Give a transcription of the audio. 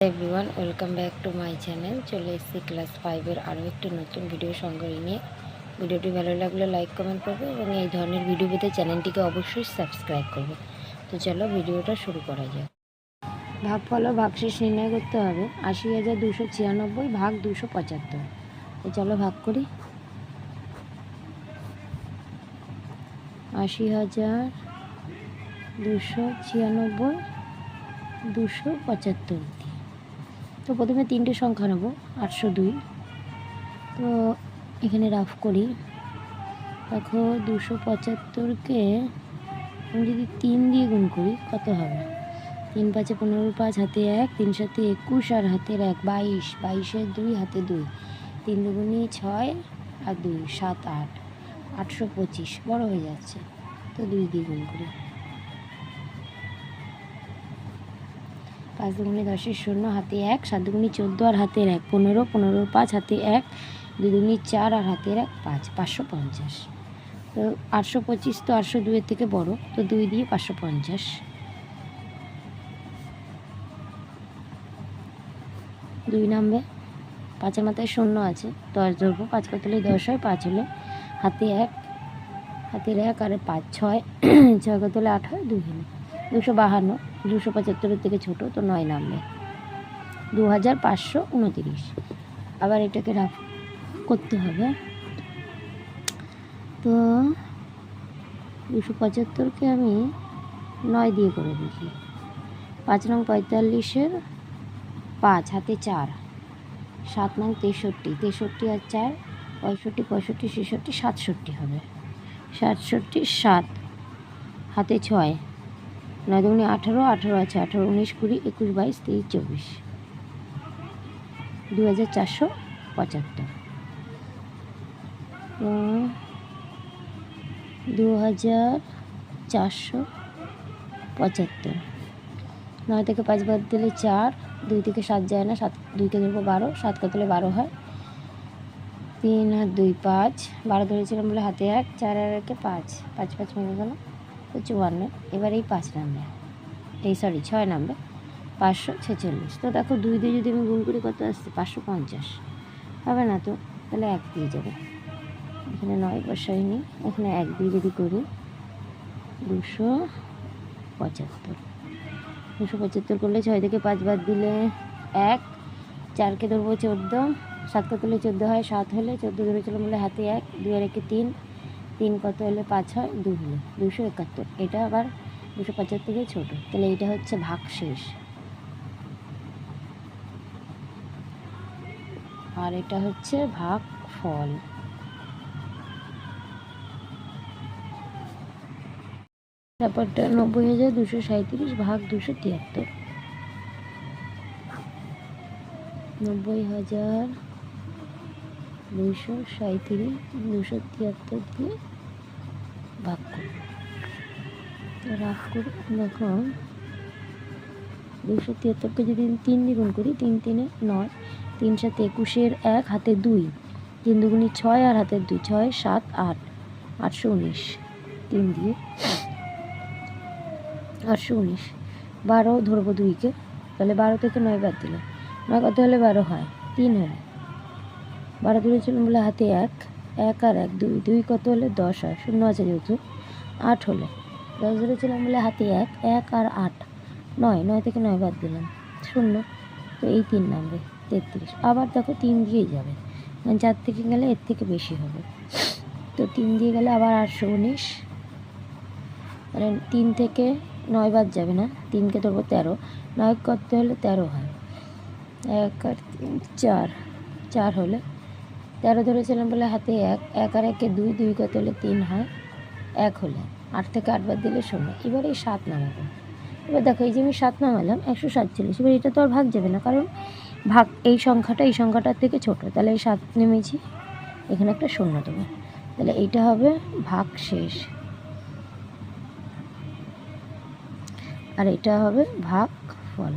Everyone welcome back to my channel চলে এসেছি class ফাইভের আরও একটি নতুন ভিডিও সংগ্রহ নিয়ে। ভিডিওটি ভালো লাগলে লাইক কমেন্ট করবে এবং এই ধরনের ভিডিও পেতে চ্যানেলটিকে অবশ্যই সাবস্ক্রাইব করবে। তো চলো ভিডিওটা শুরু করা যাক। ভাগ ফলো ভাগশেষ নির্ণয় করতে হবে। আশি হাজার দুশো ছিয়ানব্বই ভাগ দুশো পঁচাত্তর। তো চলো ভাগ করি। আশি হাজার দুশো ছিয়ানব্বই দুশো পঁচাত্তর। তো প্রথমে তিনটে সংখ্যা নেব, আটশো দুই। তো এখানে রাফ করি। দেখো দুশো পঁচাত্তরকে আমি যদি তিন দিয়ে গুণ করি, কত হবে? তিন পাঁচে পনেরো, পাঁচ হাতে এক, তিন সাথে একুশ, আর হাতের এক বাইশ। বাইশের দুই, হাতে দুই। তিন দুগুনি ছয়, আর দুই, সাত, আট। আটশো পঁচিশ, বড়ো হয়ে যাচ্ছে। তো দুই দিয়ে গুণ করি। পাঁচ দুগুণে দশের শূন্য, হাতে এক সাত দুগুণি চোদ্দ আর হাতের এক, পনেরো পনেরো পাঁচ, হাতে এক দুই দুগুণি চার আর হাতের এক, পাঁচ, পাঁচশো পঞ্চাশ। তো আটশো পঁচিশ তো আটশো দুয়ের থেকে বড়, তো দুই দিয়ে পাঁচশো পঞ্চাশ। দুই নামবে পাঁচের মাথায় শূন্য আছে, দশ ধরবো, পাঁচ হলে দশ হয়, পাঁচ হলে হাতে এক, হাতের এক আর পাঁচ ছয় ছয় হলে আট হয়, দুই হলে। দুশো বাহান্ন। দুশো পঁচাত্তরের থেকে ছোটো, তো নয় নামবে। দু হাজার পাঁচশো উনতিরিশ। আবার এটাকে রাফ করতে হবে। তো দুশো পঁচাত্তরকে আমি নয় দিয়ে করে দেখি পাঁচ নং পঁয়তাল্লিশের পাঁচ, হাতে চার। সাত নং তেষট্টি তেষট্টি আর চার, পঁয়ষট্টি পঁয়ষট্টি, ছেষট্টি, সাতষট্টি হবে। সাতষট্টি, সাত, হাতে ছয়। নয় দুগুণে আঠারো আঠারো আছে আঠারো, উনিশ, কুড়ি, একুশ, বাইশ, তেইশ, চব্বিশ। দু হাজার চারশো পঁচাত্তর। দু হাজার চারশো পঁচাত্তর। নয় থেকে পাঁচ বাদ দিলে চার, দুই থেকে সাত যায় না, সাত দুইকে ধরবো বারো, সাত কত হলে বারো হয়। তিন আর দুই, পাঁচ। বারো ধরেছিলাম বলে হাতে এক, চার আর একে পাঁচ। পাঁচ পাঁচ গেল তো চুয়ান্ন এবার এই পাঁচ নামবে এই সরি ছয় নামবে পাঁচশো ছেচল্লিশ। তো দেখো দুই দিয়ে যদি আমি গুণ করি, কত আসছে? পাঁচশো পঞ্চাশ। হবে না তো? তাহলে এক দিয়ে যাবে। এখানে নয় বসাইনি। এখানে এক দিয়ে যদি করি, দুশো পঁচাত্তর। দুশো পঁচাত্তর করলে ছয় থেকে পাঁচ বাদ দিলে এক। চারকে ধরবো চোদ্দ। সাতকে তুলে চোদ্দ হয় সাত হলে, চোদ্দ ধরেছিলাম বলে হাতে এক। দুই আর একে তিন। তিন কত হলে পাঁচ হয়? দুই হলে। দুশো একাত্তর। এটা আবার দুশো পঁচাত্তরের ছোটো। তাহলে এটা হচ্ছে ভাগ শেষ আর এটা হচ্ছে ভাগ ফল ব্যাপারটা নব্বই হাজার দুশো সাঁত্রিশ ভাগ দুশো তিয়াত্তর। নব্বই হাজার দুশো সাঁত্রিশ দুশো তিয়াত্তর দিয়ে ভাগ করি তো ভাগ করে দেখো দুশো তিয়াত্তরকে যদি তিন দ্বিগুণ করি, তিন তিনে নয়, তিন সাথে একুশের এক, হাতে দুই, তিন দুগুণি ছয় আর হাতের দুই, ছয়, সাত, আট, আটশো উনিশ, তিন দিয়ে আটশো উনিশ। বারো ধরবো দুইকে, তাহলে বারো থেকে নয় বাদ দিলে নয় কত হলে বারো হয়? তিন হলে। বারো ধরেছিলাম বলে হাতে এক এক আর এক, দুই দুই কত হলে দশ হয়? শূন্য আছে যেহেতু, আট হলে। দশ ধরেছিলাম বলে হাতে এক এক আর আট, নয় নয় থেকে নয় বাদ দিলাম। শূন্য, তো এই তিন নামবে, তেত্রিশ। আবার দেখো তিন দিয়েই যাবে। মানে চার থেকে গেলে এর থেকে বেশি হবে। তো তিন দিয়ে গেলে আবার আটশো উনিশ। মানে তিন থেকে নয় বাদ যাবে না। তিনকে ধরবো তেরো। নয় করতে হলে তেরো হয়? এক আর তিন, চার। চার হলে তেরো ধরেছিলাম বলে হাতে এক এক আর একে দুই দুই কত হলে তিন হয়, এক হলে আট থেকে আট বাদ দিলে শূন্য। এবার এই সাত নামাবো। এবার দেখো, এই যে আমি সাত নামালাম, একশো সাতচল্লিশ। এবার এটা তো আর ভাগ যাবে না, কারণ ভাগ, এই সংখ্যাটা, এই সংখ্যাটার থেকে ছোট। তাহলে এই সাত নেমেছি, এখানে একটা শূন্য দেবো। তাহলে এইটা হবে ভাগ শেষ। আর এটা হবে ভাগ ফল।